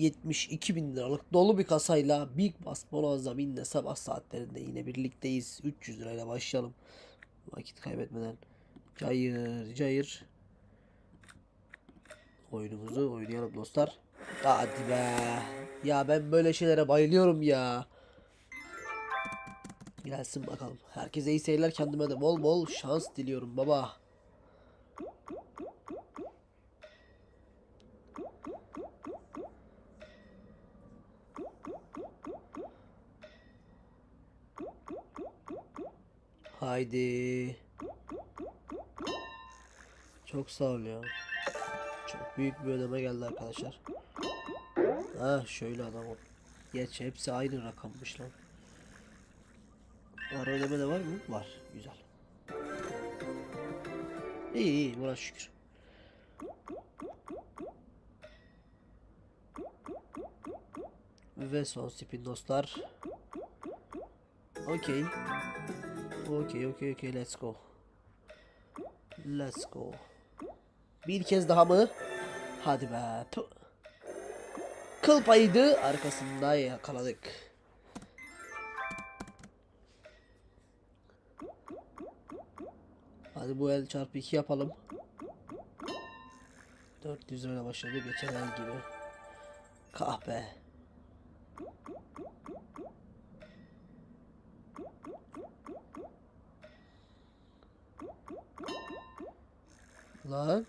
72 bin liralık dolu bir kasayla Big Bass Bonanza Bin'le sabah saatlerinde yine birlikteyiz. 300 lirayla başlayalım. Vakit kaybetmeden. Cayır cayır. Oyunumuzu oynayalım dostlar. Hadi be. Ya ben böyle şeylere bayılıyorum ya. Gelsin bakalım. Herkese iyi seyirler. Kendime de bol bol şans diliyorum baba. Haydi. Çok sağ ol ya. Çok büyük bir ödeme geldi arkadaşlar. Ha şöyle adam ol. Geç hepsi aynı rakammış lan. Ara ödeme de var mı? Var. Güzel. İyi iyi buna şükür. Ve son spin dostlar. Okey. Okey okey okey let's go. Let's go. Bir kez daha mı? Hadi be. Kıl payıydı. Arkasında yakaladık. Hadi bu el çarpı 2 yapalım. 400 lirayla başladı geçen el gibi. Kahpe. Lan.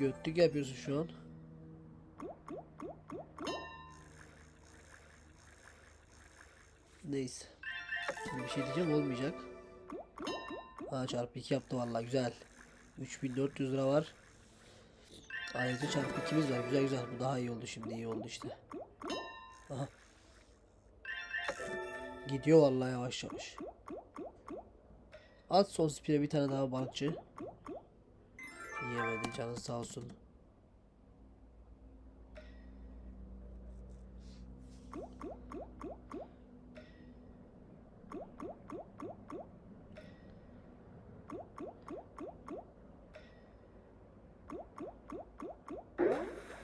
Götlük yapıyorsun şu an. Neyse. Şimdi bir şey diyeceğim olmayacak. Ha çarpı 2 yaptı vallahi güzel. 3400 lira var. Ayrıca çarpı 2'miz var. Güzel güzel. Bu daha iyi oldu şimdi. iyi oldu işte. Aha. Gidiyor vallahi yavaş yavaş. At son spire bir tane daha balıkçı. Yemedi canı sağ olsun.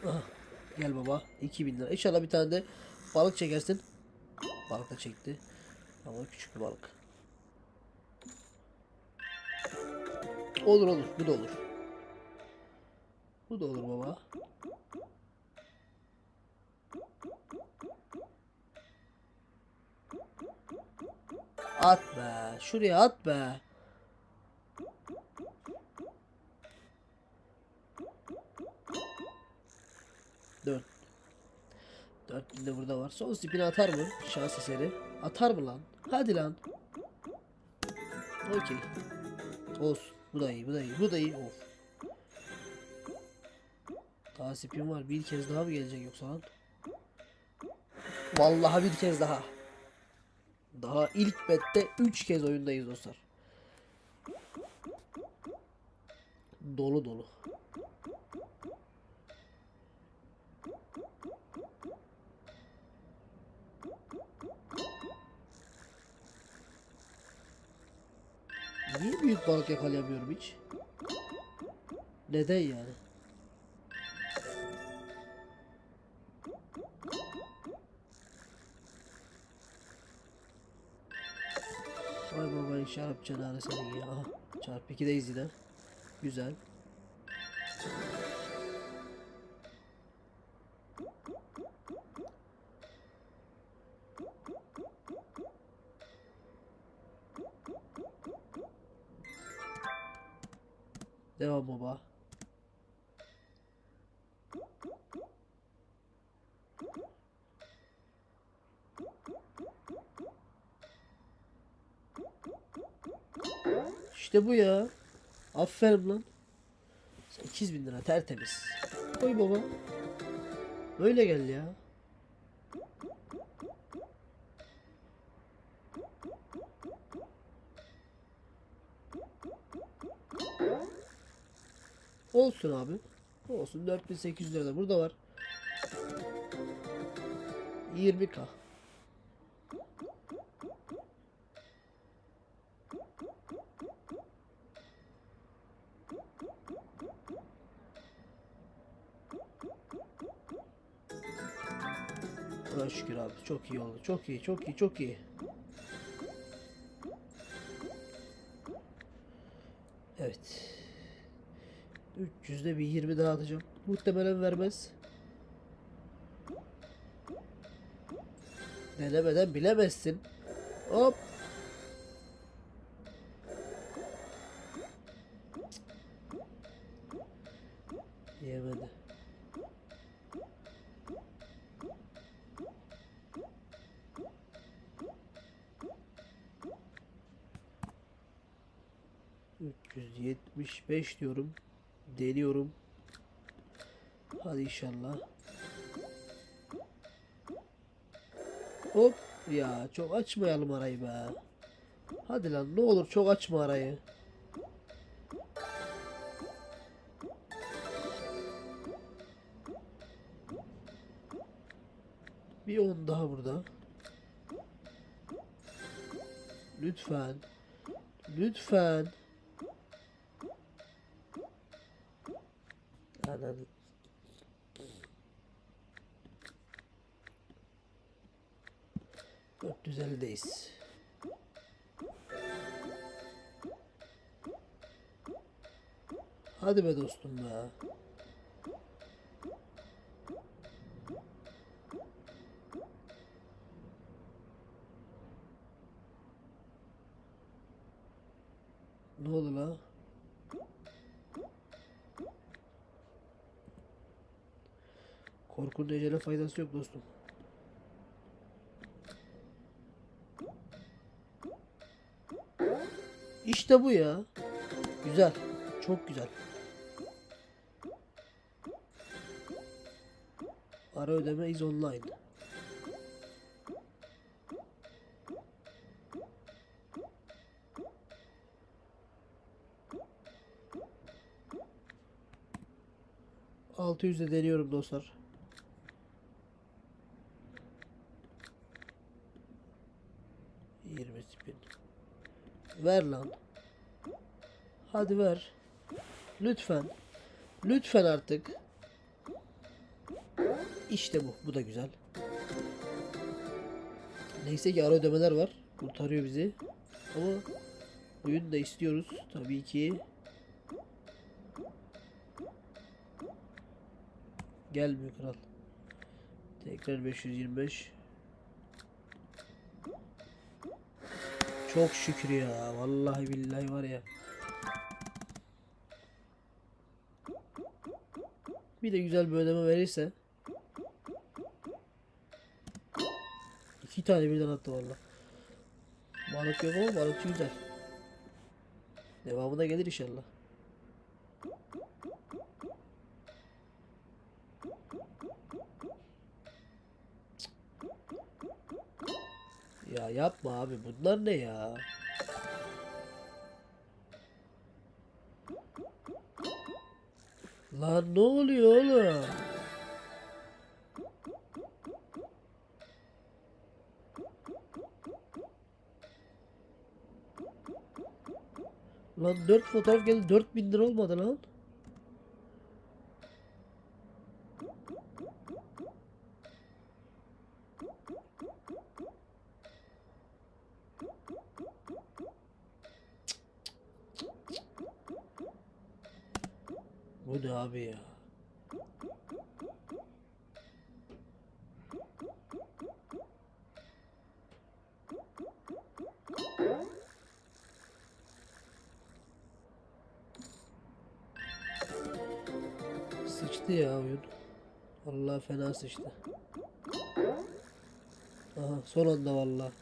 Aha, Gel baba 2000 lira. İnşallah bir tane de balık çekersin. Balık da çekti. Ama küçük bir balık. Olur olur. Bu da olur. Bu da olur baba. At be. Şuraya at be. Dört. Dört bin de burada var. Son spin atar mı? Şans eseri. Atar mı lan? Hadi lan. Okey. Olsun. Bu da iyi, bu da iyi, bu da iyi. Of. Spin var. Bir kez daha mı gelecek yoksa lan? Vallahi bir kez daha. Daha ilk bette 3 kez oyundayız dostlar. Dolu dolu. Niye büyük balık yakalayamıyorum hiç? Neden yani? Vay baba şarap cenare senin ya. Aha, Çarpı 2'deyiz yine. Güzel. Devam baba. İşte bu ya. Aferin lan. 8000 lira tertemiz. Koy baba. Böyle gel ya. Olsun abi. Olsun 4800 lira da burada var. 20k. Buna şükür abi. Çok iyi oldu. Çok iyi, çok iyi, çok iyi. Evet. 300'de bir 20 daha atacağım. Muhtemelen vermez. Denemeden bilemezsin. Hop. Yemedi. Üç yüz yetmiş beş diyorum. Deniyorum. Hadi inşallah. Hop ya çok açmayalım arayı be. Hadi lan ne olur çok açma arayı. Bir on daha burada. Lütfen. Lütfen. Ananı. Dört yüz ellideyiz. Hadi be dostum be. Ne oldu la? Korkunun ecele faydası yok dostum. İşte bu ya. Güzel. Çok güzel. Ara ödeme is online. Altı yüzde deniyorum dostlar. Yirmi spin. Ver lan. Hadi ver. Lütfen. Lütfen artık. İşte bu. Bu da güzel. Neyse ki ara ödemeler var. Kurtarıyor bizi. Ama oyun da istiyoruz. Tabii ki. Gelmiyor kral. Tekrar 525. Çok şükür ya. Vallahi billahi var ya. Bir de güzel bir ödeme verirse. iki tane birden attı valla. Balık yok ama balıkçı güzel. Devamı da gelir inşallah. Ya yapma abi bunlar ne ya? Lan ne oluyor oğlum? Lan 4 fotoğraf geldi 4000 lira olmadı lan. Sıçtı ya oyun. Vallahi fena sıçtı. Aha son anda vallahi.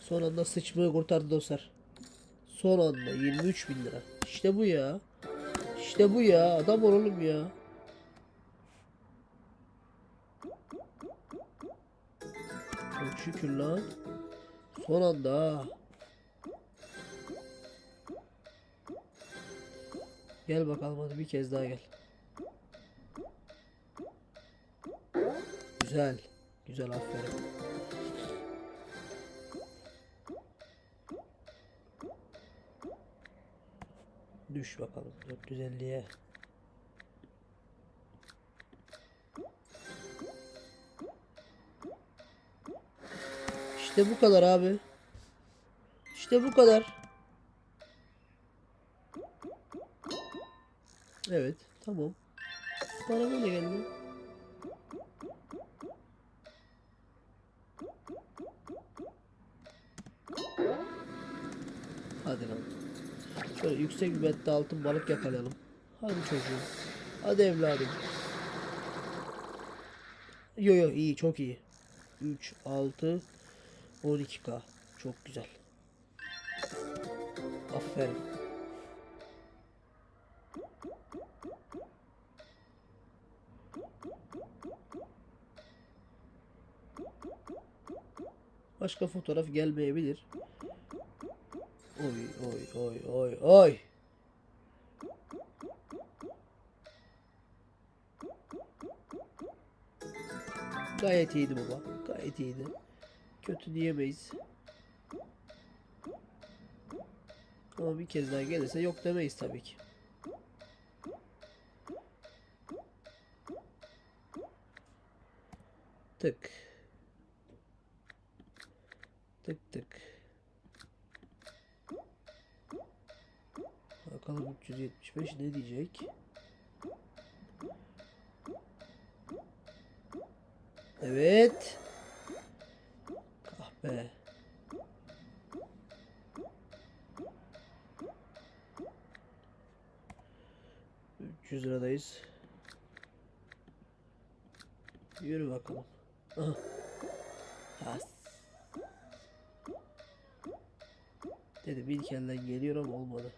Son anda sıçmayı kurtardı dostlar. Son anda 23 bin lira. İşte bu ya. İşte bu ya. Adam ol oğlum ya. Çok şükür lan. Son anda. Gel bakalım hadi bir kez daha gel. Güzel. Güzel aferin. Düş bakalım 450'ye. İşte bu kadar abi. İşte bu kadar. Evet, tamam. Bana böyle geldi. Hadi lan. Şöyle yüksek bir bette altın balık yakalayalım. Hadi çocuğum. Hadi evladım. Yo yo iyi çok iyi. 3, 6, 12k. Çok güzel. Aferin. Başka fotoğraf gelmeyebilir. Oy oy oy oy oy. Gayet iyiydi baba. Gayet iyiydi. Kötü diyemeyiz. Ama bir kez daha gelirse yok demeyiz tabii ki. Tık. Tık tık. Bakalım 375 ne diyecek? Evet. Kahpe. Üç yüz liradayız. Yürü bakalım. Aha. Has. Dedim ilk elden geliyor ama olmadı.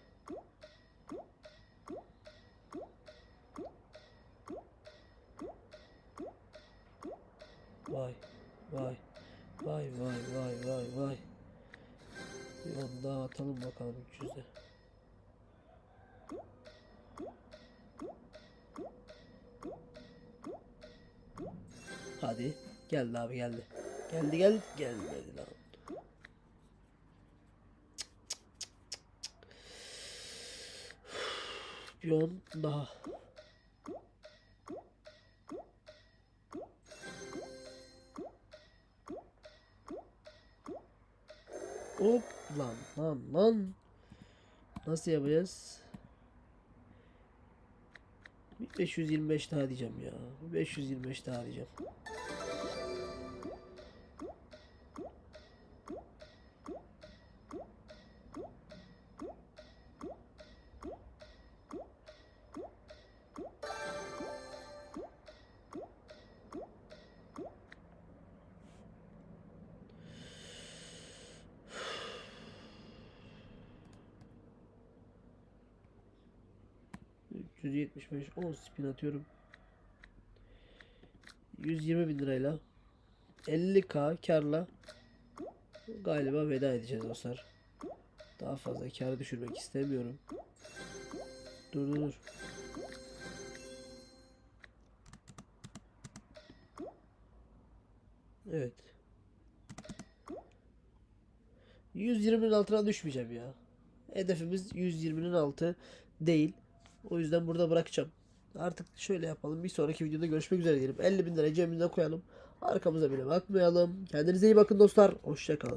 Bir onu daha atalım bakalım 300'e. Hadi geldi abi geldi. Geldi geldi gelmedi lan. Bir on daha. Hop lan lan lan. Nasıl yapacağız? Bir 525 daha diyeceğim ya. Bir 525 daha diyeceğim. %75 10 spin atıyorum. 120 bin lirayla 50k karla galiba veda edeceğiz dostlar. Daha fazla kar düşürmek istemiyorum. Dur dur dur. Evet. 120'nin altına düşmeyeceğim ya. Hedefimiz 120'nin altı değil. O yüzden burada bırakacağım. Artık şöyle yapalım. Bir sonraki videoda görüşmek üzere diyelim. 50 bin lira cebimize koyalım. Arkamıza bile bakmayalım. Kendinize iyi bakın dostlar. Hoşçakalın.